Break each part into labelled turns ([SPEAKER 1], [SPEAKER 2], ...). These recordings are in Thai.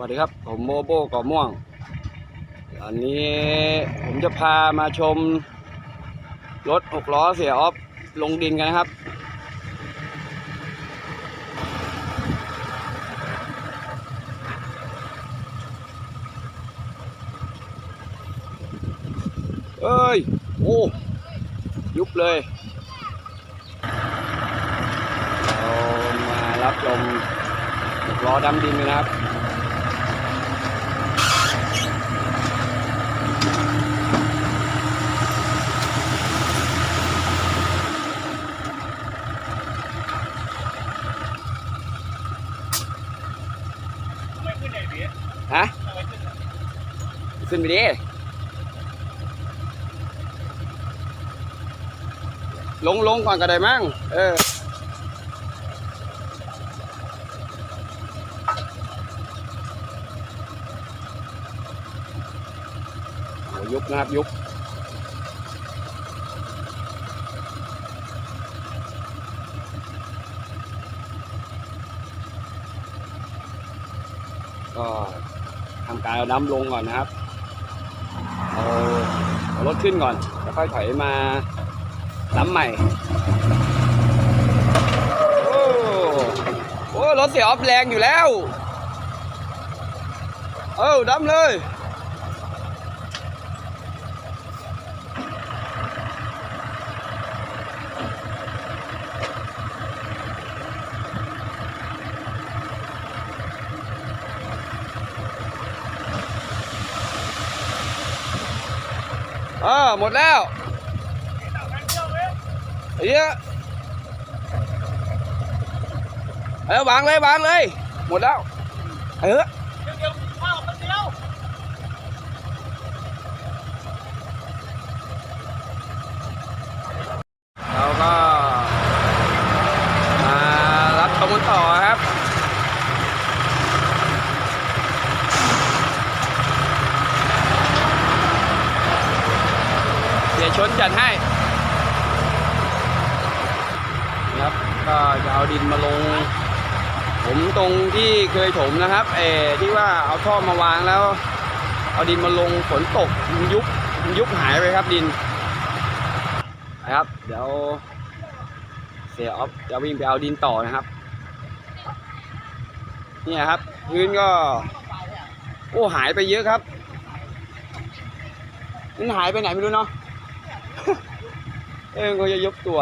[SPEAKER 1] วัสดีครับ ผมโมโบก่อม่วงอันนี้ผมจะพามาชม รถหกล้อเสียออฟลงดินกันนะครับ เอ้ย โอ้ ยุบเลยเรามารับชมหกล้อดำดินกันนะครับ นไปดิลงลงก่อนก็ได้มั้งเออยุบนะครับยุบก็ทำการเอาน้ำลงก่อนนะครับ เอาเอารถขึ้นก่อนแล้วค่อยถอยมาน้ำใหม่ โอ้โอ้รถเสียออฟแรงอยู่แล้ว เออดำเลย อ่าหมดแล้วไอ้เหี้ยเอาวางเลยวางเลย หมดแล้ว เออเราก็มารับชมกันต่อครับ เดี๋ยวชนจัดให้นะครับ ก็จะเอาดินมาลง ผมตรงที่เคยถมนะครับ เออที่ว่าเอา ท่อมาวางแล้ว เอาดินมาลงฝนตกยุบยุบหายไปครับดินนะครับ เดี๋ยวเสียออฟจะวิ่งไปเอาดินต่อนะครับเนี่ยครับ พื้นก็โอ้หายไปเยอะครับมันหายไปไหนไม่รู้เนาะเออก็จะยกตัว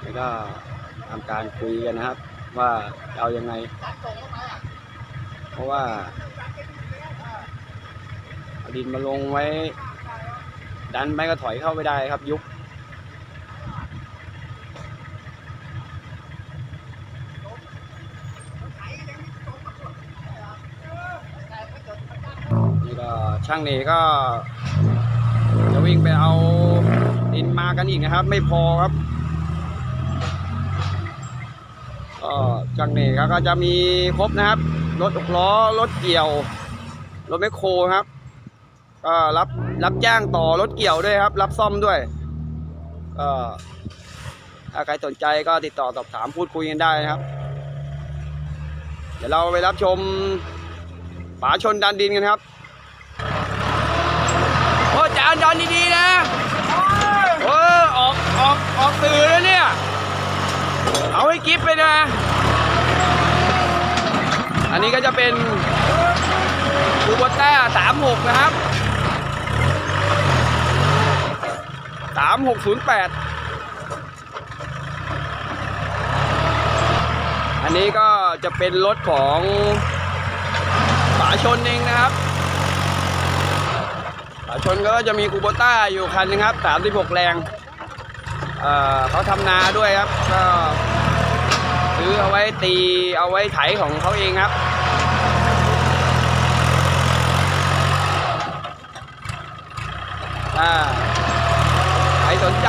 [SPEAKER 1] แล้วก็ทำการคุยกันนะครับ ว่าจะเอายังไง เพราะว่าเอาดินมาลงไว้ ดันไม่ก็ถอยเข้าไม่ได้ครับยุบนี่ก็ช่างเนก็จะวิ่งไปเอาดินมากันอีกนะครับ ไม่พอครับ ก็ช่างเนครับก็จะมีครบนะครับ รถหกล้อ รถเกี่ยว รถแมคโครครับก็รับรับจ้างต่อรถเกี่ยวด้วยครับ รับซ่อมด้วยก็ถ้าใครสนใจก็ติดต่อสอบถามพูดคุยกันได้นะครับ เดี๋ยวเราไปรับชมฝาชนดันดินกันครับโอ้จานดอนดีๆนะเออออกออกออกสื่อแล้วเนี่ย เอาให้กิฟไปนะ อันนี้ก็จะเป็นคูโบต้าสามหกนะครับสามหกศูนย์แปดอันนี้ก็จะเป็นรถของฝาชนเองนะครับฝาชนก็จะมีคูโบต้าอยู่คันนึงครับ 36 แรง เขาทำนาด้วยครับ ก็ซื้อเอาไว้ตีเอาไว้ไถของเขาเองครับถ้าใครสนใจ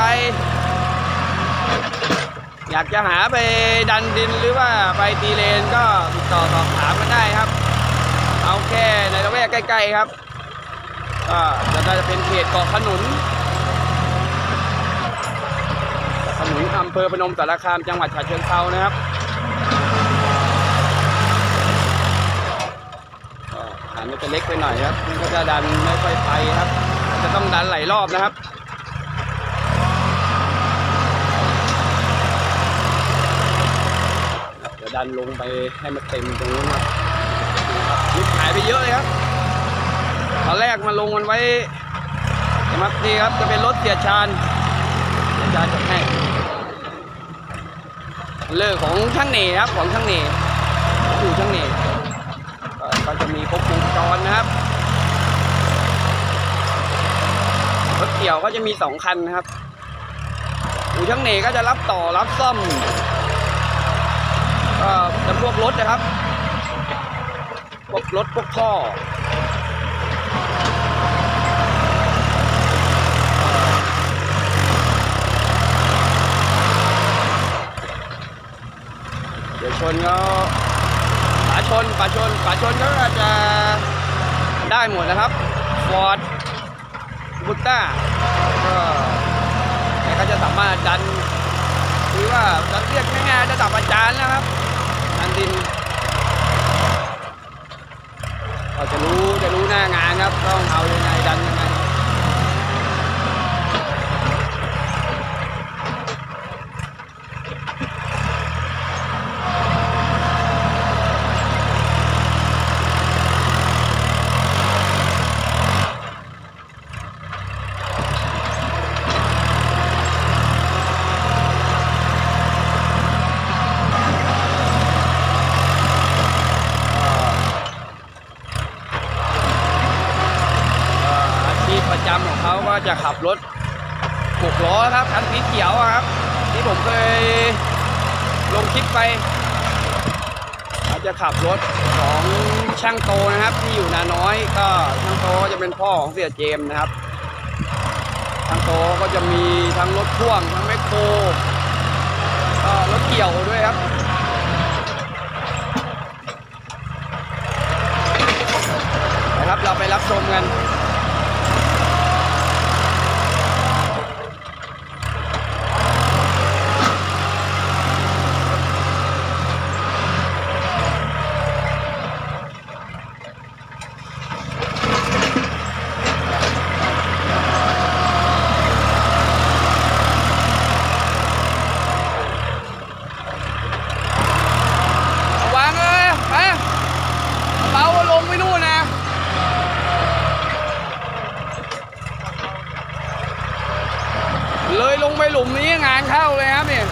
[SPEAKER 1] อยากจะหาไปดันดินหรือว่าไปตีเลนก็ติดต่อสอบถามกันได้ครับ เอาแค่ในละแวกใกล้ ๆครับก็จะน่าจะเป็นเขตเกาะขนุน อำเภอพนมสารคามจังหวัดฉะเชิงเทรานะครับอันนี้จะเล็กไปหน่อยครับมันก็จะดันไม่ค่อยไปครับ จะต้องดันหลายรอบนะครับจะดันลงไปให้มันเต็มตรงนู้นครับนี่หายไปเยอะเลยครับตอนแรกมาลงมันไว้นะครัดีครับจะเป็นรถเสียชานเสียชานจาก เลิกของช่างเหน่ครับของช่างเหน่อยู่ช่างเหน่ก็ก็จะมีครบวงจรนะครับรถเกี่ยวก็จะมีสองคันนะครับอู่ช่างเหน่ก็จะรับต่อรับซ่อมก็จะพวกรถนะครับพวกรถพวกท่อ เดี๋ยวชนก็ฝาชนฝาชนฝาชนก็อาจจะได้หมดนะครับฟอร์ดบุต้าก็แกก็จะสามารถดันคือว่าจะเรียกง่ายๆระดับอาจารย์นะครับดันดินก็จะรู้จะรู้หน้างานครับต้องเอายังไงดันยังไง เอ่ออาชีพประจำของเขาก็ จะขับรถหกล้อครับคันสีเขียวครับ ที่ผมเคยลงคลิปไปเขาจะขับรถของช่างโตนะครับ ที่อยู่นาน้อยก็ช่างโตจะเป็นพ่อของเสียเจมนะครับช่างโตก็จะมีทั้งรถพ่วงทั้งแมคโครก็รถเกี่ยวด้วยครับนะครับเราไปรับชมกัน วางเลยไปเบาลงไปนู่นนะ เลยลงไปหลุมนี้งานเข้าเลยครับเนี่ย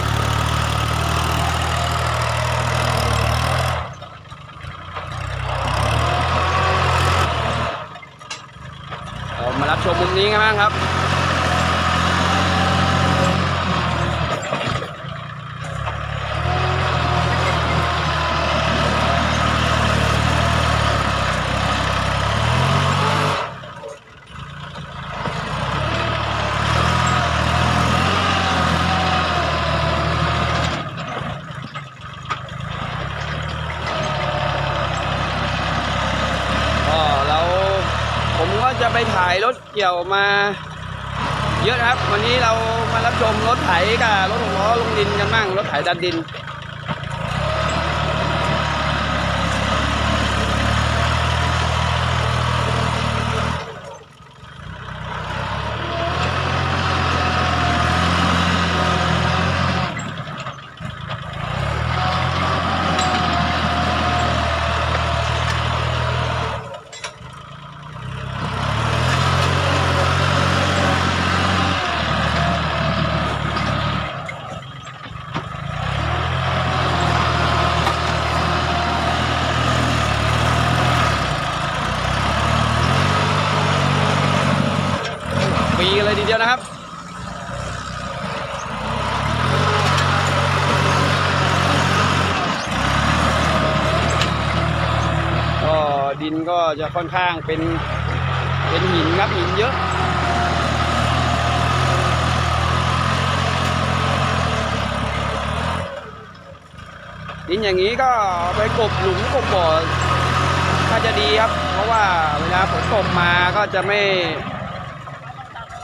[SPEAKER 1] เรามารับชมมุมนี้กันบ้างครับ ก็เราผมก็จะไปถ่ายรถเกี่ยวมาเยอะครับ วันนี้เรามารับชมรถไถกับรถหกล้อลงดินกันบ้างรถไถดันดิน เลยทีเดียวนะครับก็ดินก็จะค่อนข้างเป็นเป็นหินครับหินเยอะดินอย่างนี้ก็ไปกบหลุมกบบ่อถ้าจะดีครับ เพราะว่าเวลาฝนตกมาก็จะไม่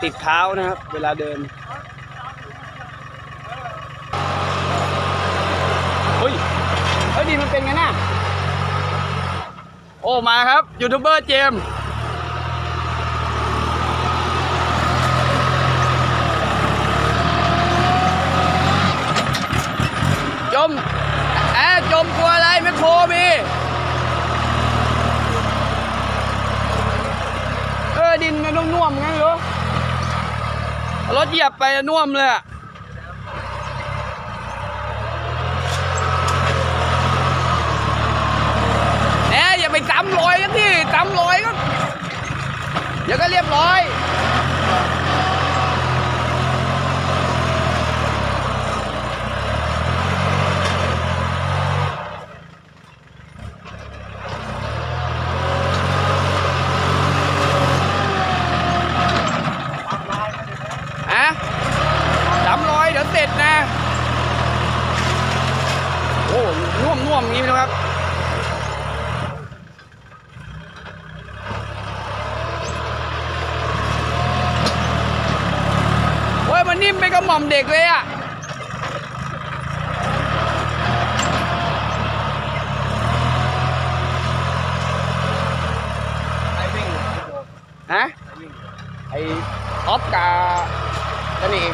[SPEAKER 1] ติดเท้านะครับ เวลาเดินเฮ้ยเฮ้ยดินมันเป็นไงน่ะโอ้มาครับยูทูบเบอร์เจมจมแอะจมกลัวอะไรไม่โครมีเออดินมันนุ่มๆงั้นเหรอ รถเหยียบไปน่วมเลยอะแหมอย่าไปจำรอยกันที่จำรอยก็เดี๋ยวก็เรียบร้อย อะจำรอยเดี๋ยวเสร็จนะ โอ้ น่วมอย่างนี้นะครับ โอ้ยมันนิ่มไปกระหม่อมเด็กเลยอะฮะ ไอ้ท็อปกับตัวนี้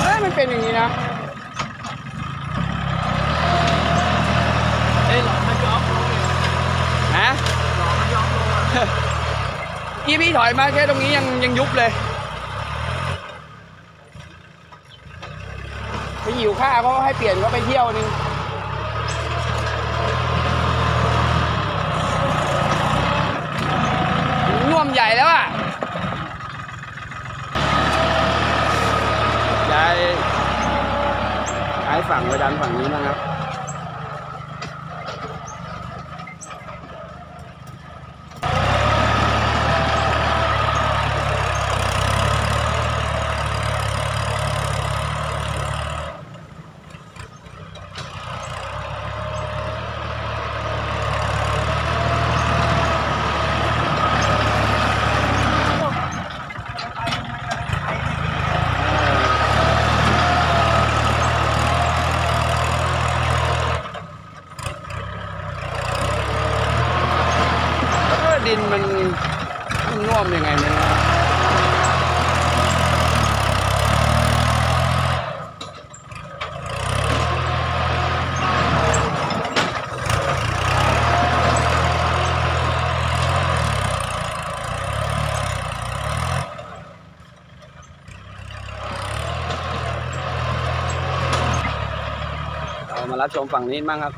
[SPEAKER 1] เฮ้ยมันเป็นอย่างนี้นะ
[SPEAKER 2] เอ้ยหลอดมันย้อมลงเลย
[SPEAKER 1] ฮะ
[SPEAKER 2] หลอดมันย้อมลงอะ
[SPEAKER 1] อีพี่ถอยมาแค่ตรงนี้ยังยังยุบเลยไปหิวข้าวเขาให้เปลี่ยนเขาไปเที่ยวนึงน่วมใหญ่แล้วอะย้ายย้ายฝั่งไปดันฝั่งนี้มั้งครับ เออดินมันมันน่วมยังไงมันเรับชมฝั่งนี้บ้างครับ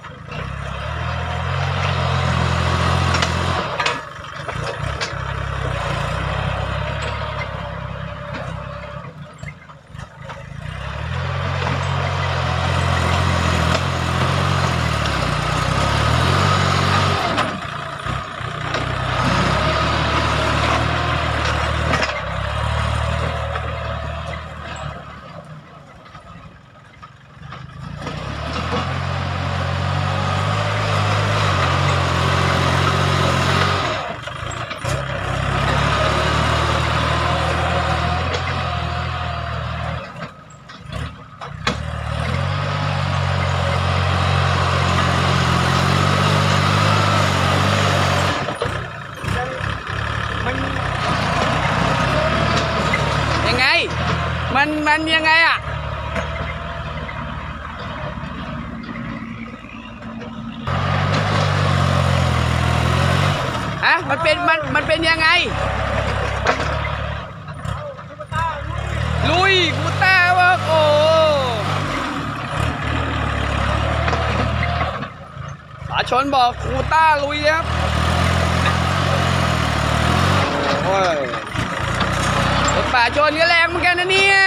[SPEAKER 2] มัน
[SPEAKER 1] ยังไง มัน มันยังไงอะ ฮะ มันเป็นมันมันเป็นยังไง ลุยกูต้าวะโอ้สาชนบอกกูต้าลุยครับโอ้ยรถป่าชนก็แรงเหมือนกันนะเนี่ย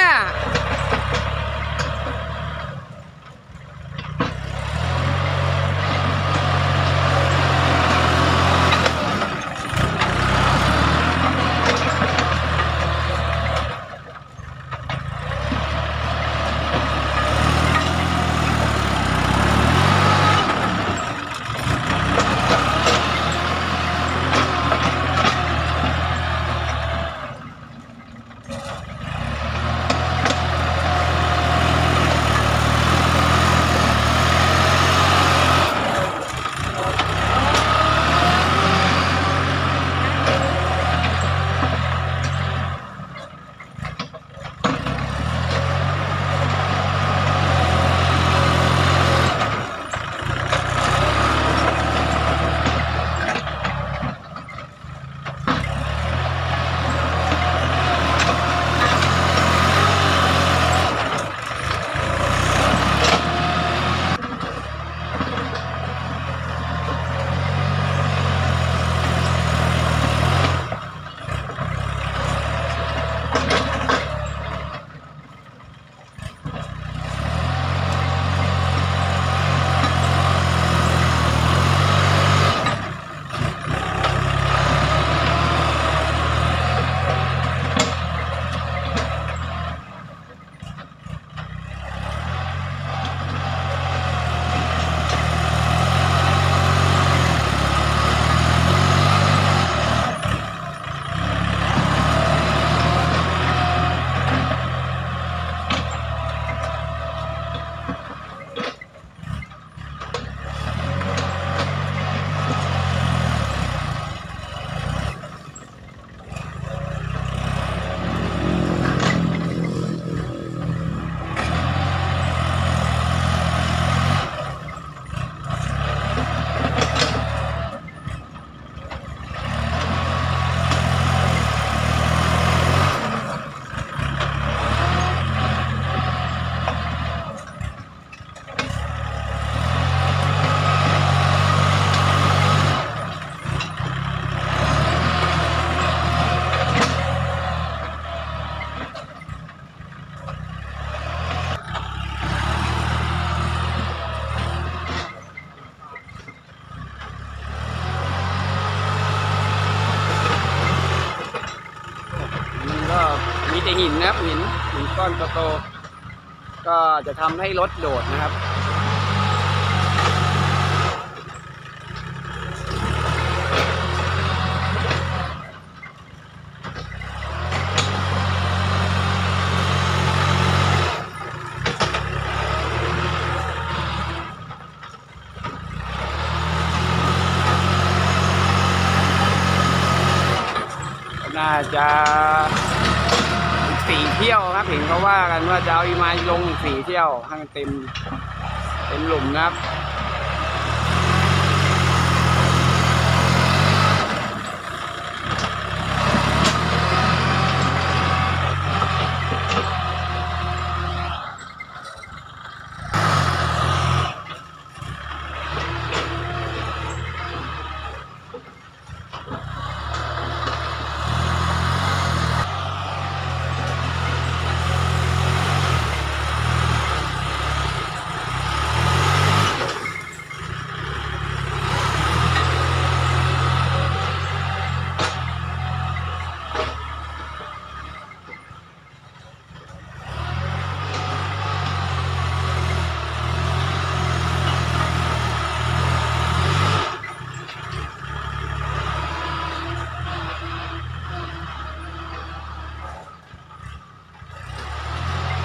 [SPEAKER 1] หินนะครับหินหินก้อนโตๆก็จะทำให้รถโดดนะครับน่าจะ สี่เที่ยวครับเห็นเขาว่ากันว่าจะเอาอีมาลงสี่เที่ยวให้มันเต็มเต็มหลุมนะครับ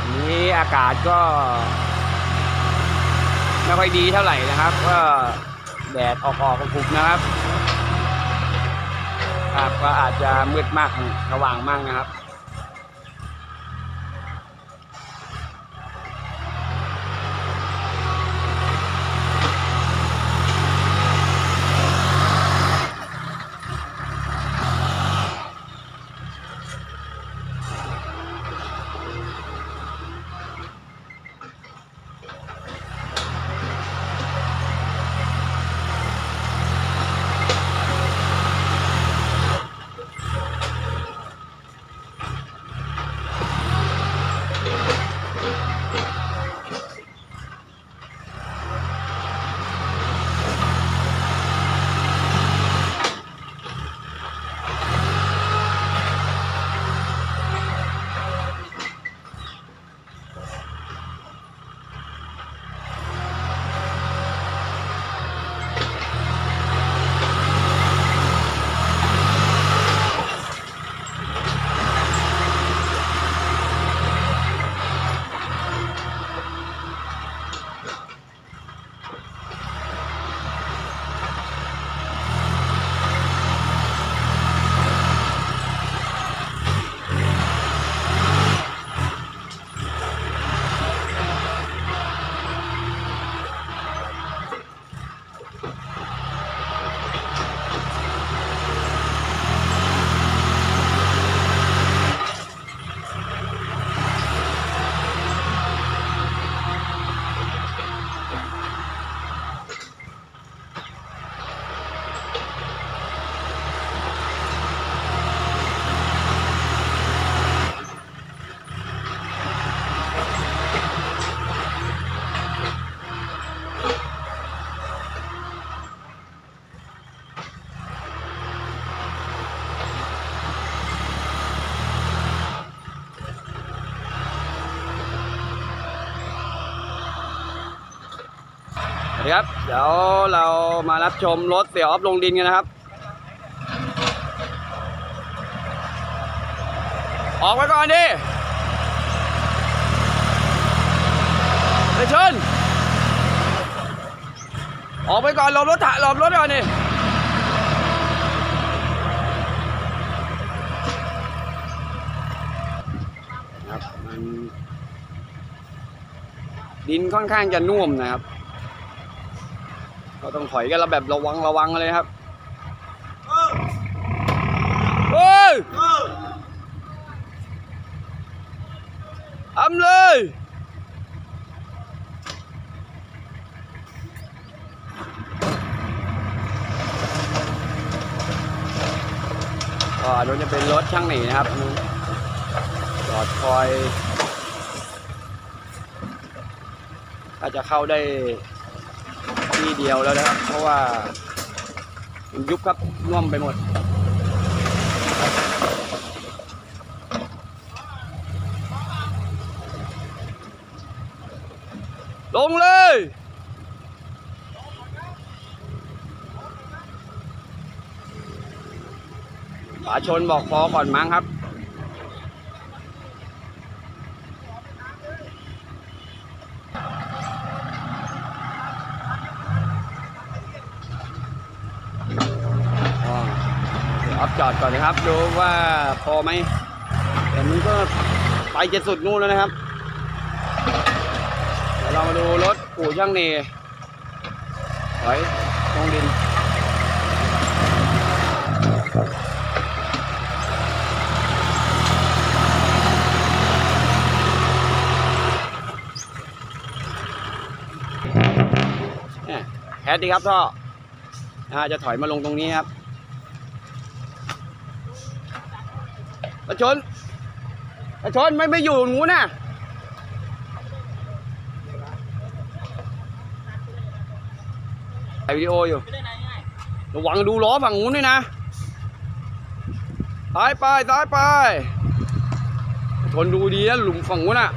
[SPEAKER 1] วันนี้อากาศก็ไม่ค่ อยดีเท่าไหร่นะครับ ก็แดดออกออกกรุกนะครับ ครับก็อาจจะมืดมากสว่างมากนะครับ ดีครับ เดี๋ยวเรามารับชมรถเสียออฟลงดินกันนะครับ ออกไปก่อนดิไปชนออกไปก่อนหลบรถถ่ายหลบรถก่อนดิครับมันดินค่อนข้างจะนุ่มนะครับ ต้องถอยกันเราแบบระวังระวังเลยครับ
[SPEAKER 2] เฮ้
[SPEAKER 1] ยทำเลยก็อันนู้นจะเป็นรถช่างหนีนะครับนนู้นจอดคอย อาจจะเข้าได้ ที่เดียวแล้วนะครับ เพราะว่ายุบครับน่วมไปหมด ลงเลยป่าชนบอกพอก่อนมั้งครับ อดก่อนนะครับ ดูว่าพอไหมแต่มันก็ไปจะสุดนู่นแล้วนะครับเดี๋ยวเรามาดูรถปู่ช่างเนไว้ตรงดินแฮดดีครับท่อจะถอยมาลงตรงนี้ครับประ ชนประชนไม่ไม่อยู่งูน่ะถ่ายวิดีโออยู่ ระวังดูล้อฝั่งนู้นด้วยนะซ้ายไปซ้ายไปทนดูดีนะหลุมฝั่งนู้นอะ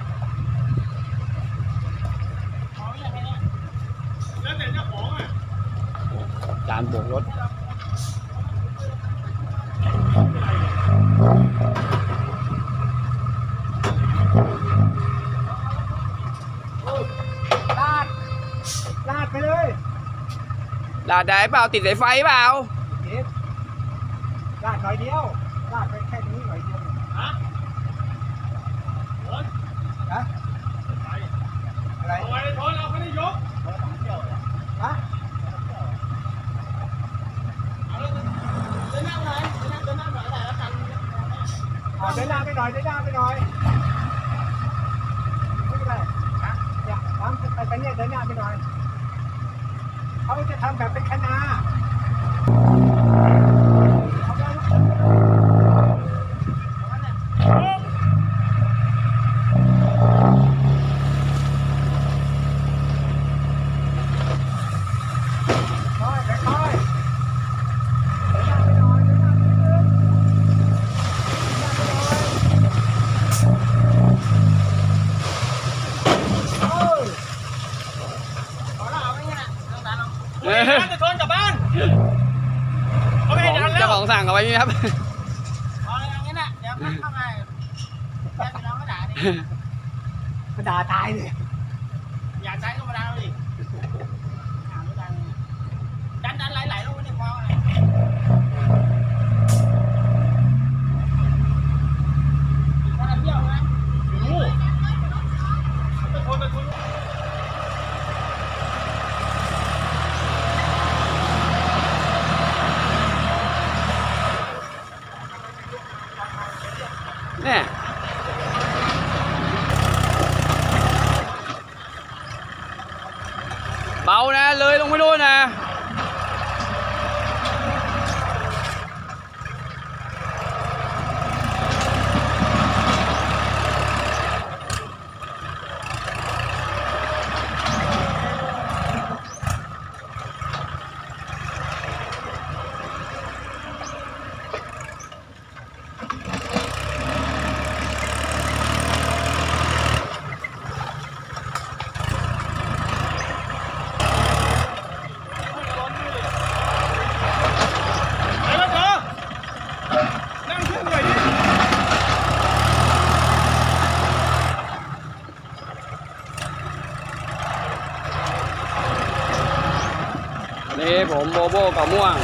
[SPEAKER 2] เอาอย่างนี้แล้วแต่เจ้าของอะ
[SPEAKER 1] จานโบกรถ
[SPEAKER 2] ลาดลาดไป เลย
[SPEAKER 1] ลาดได้เปล่าติดสายไฟเปล่า
[SPEAKER 2] เด็ดลาดหน่อยเดียวลาดไปแค่นี้หน่อยเดียวฮะฮะอะไรเอาไว้ทนเอาไม่ได้ยกฮะเดินหน้าไปหน่อยเดินหน้าเดินหน้าหน่อยแต่ละคันอ่าเดินหน้าไปหน่อยเดินหน้าไปหน่อยไม่เป็นไรนะอย่าทำไปไปเนี่ยเดินหน้าไปหน่อย เขาจะทำแบบเป็นคณะ
[SPEAKER 1] โบโบกับม่วง